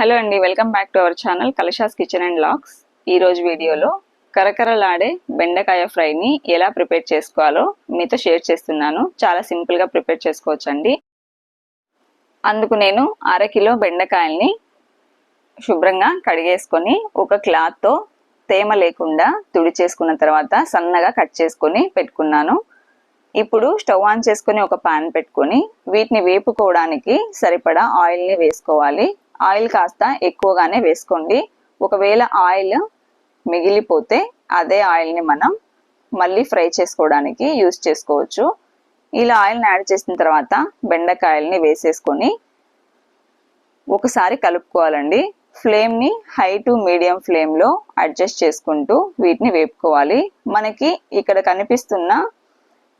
Hello అండి welcome back to our channel Kalasha's kitchen and locks. ఈరోజు వీడియోలో కరకరలాడే బెండకాయ ఫ్రైని ఎలా ప్రిపేర్ చేసుకోవాలో మీతో షేర్ చేస్తున్నాను. చాలా సింపుల్గా ప్రిపేర్ చేసుకోవచ్చండి. అందుకు నేను అరకిలో బెండకాయల్ని శుభ్రంగా కడిగేసుకొని ఒక క్లాత్తో తేమ లేకుండా తుడి చేసుకున్న తర్వాత సన్నగా కట్ చేసుకొని పెట్టుకున్నాను. ఇప్పుడు స్టవ్ ఆన్ చేసుకుని ఒక పాన్ పెట్టుకొని వీటిని వేపుకోవడానికి సరిపడా ఆయిల్ని వేసుకోవాలి. ఆయిల్ కాస్త ఎక్కువగానే వేసుకోండి. ఒకవేళ ఆయిల్ మిగిలిపోతే అదే ఆయిల్ని మనం మళ్ళీ ఫ్రై చేసుకోవడానికి యూస్ చేసుకోవచ్చు. ఇలా ఆయిల్ని యాడ్ చేసిన తర్వాత బెండకాయల్ని వేసేసుకొని ఒకసారి కలుపుకోవాలండి. ఫ్లేమ్ని హై టు మీడియం ఫ్లేమ్లో అడ్జస్ట్ చేసుకుంటూ వీటిని వేపుకోవాలి. మనకి ఇక్కడ కనిపిస్తున్న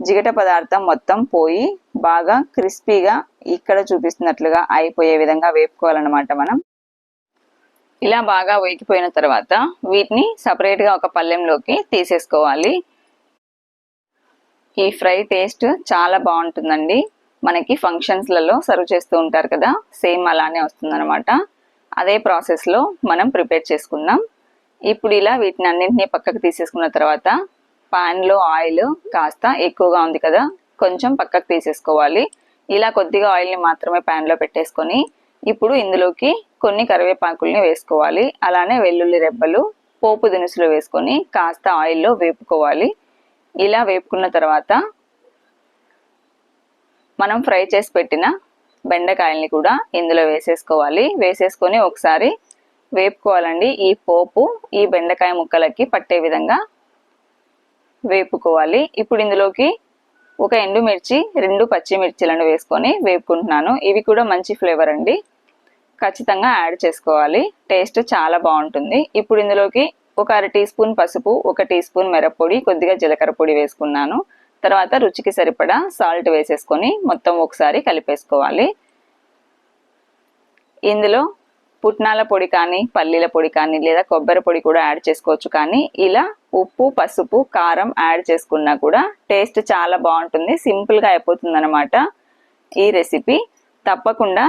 జిగట పదార్థం మొత్తం పోయి బాగా క్రిస్పీగా ఇక్కడ చూపిస్తున్నట్లుగా అయిపోయే విధంగా వేపుకోవాలన్నమాట మనం. ఇలా బాగా వేగిపోయిన తర్వాత వీటిని సపరేట్గా ఒక పళ్ళెంలోకి తీసేసుకోవాలి. ఈ ఫ్రై టేస్ట్ చాలా బాగుంటుందండి. మనకి ఫంక్షన్స్లలో సర్వ్ చేస్తూ ఉంటారు కదా సేమ్ అలానే వస్తుందన్నమాట. అదే ప్రాసెస్లో మనం ప్రిపేర్ చేసుకుందాం. ఇప్పుడు ఇలా వీటిని అన్నింటినీ పక్కకు తీసేసుకున్న తర్వాత పాన్లో ఆయిల్ కాస్త ఎక్కువగా ఉంది కదా కొంచెం పక్కకు తీసేసుకోవాలి. ఇలా కొద్దిగా ఆయిల్ని మాత్రమే ప్యాన్లో పెట్టేసుకొని ఇప్పుడు ఇందులోకి కొన్ని కరివేపాకుల్ని వేసుకోవాలి. అలానే వెల్లుల్లి రెబ్బలు పోపు దినుసులు వేసుకొని కాస్త ఆయిల్లో వేపుకోవాలి. ఇలా వేపుకున్న తర్వాత మనం ఫ్రై చేసి పెట్టిన బెండకాయల్ని కూడా ఇందులో వేసేసుకోవాలి. వేసేసుకొని ఒకసారి వేపుకోవాలండి. ఈ పోపు ఈ బెండకాయ ముక్కలకి పట్టే విధంగా వేపుకోవాలి. ఇప్పుడు ఇందులోకి ఒక ఎండుమిర్చి రెండు పచ్చిమిర్చిలను వేసుకొని వేపుకుంటున్నాను. ఇవి కూడా మంచి ఫ్లేవర్ అండి. ఖచ్చితంగా యాడ్ చేసుకోవాలి. టేస్ట్ చాలా బాగుంటుంది. ఇప్పుడు ఇందులోకి ఒక అర టీ స్పూన్ పసుపు ఒక టీ స్పూన్ మిరప్పొడి కొద్దిగా జీలకర్ర పొడి వేసుకున్నాను. తర్వాత రుచికి సరిపడా సాల్ట్ వేసేసుకొని మొత్తం ఒకసారి కలిపేసుకోవాలి. ఇందులో పుట్నాల పొడి కానీ పల్లీల పొడి కానీ లేదా కొబ్బరి పొడి కూడా యాడ్ చేసుకోవచ్చు. కానీ ఇలా ఉప్పు పసుపు కారం యాడ్ చేసుకున్నా కూడా టేస్ట్ చాలా బాగుంటుంది. సింపుల్గా అయిపోతుంది అనమాట ఈ రెసిపీ. తప్పకుండా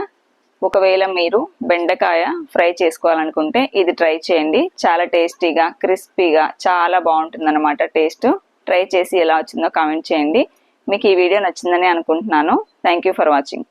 ఒకవేళ మీరు బెండకాయ ఫ్రై చేసుకోవాలనుకుంటే ఇది ట్రై చేయండి. చాలా టేస్టీగా క్రిస్పీగా చాలా బాగుంటుంది అనమాట టేస్ట్. ట్రై చేసి ఎలా వచ్చిందో కామెంట్ చేయండి. మీకు ఈ వీడియో నచ్చిందని అనుకుంటున్నాను. Thank you for watching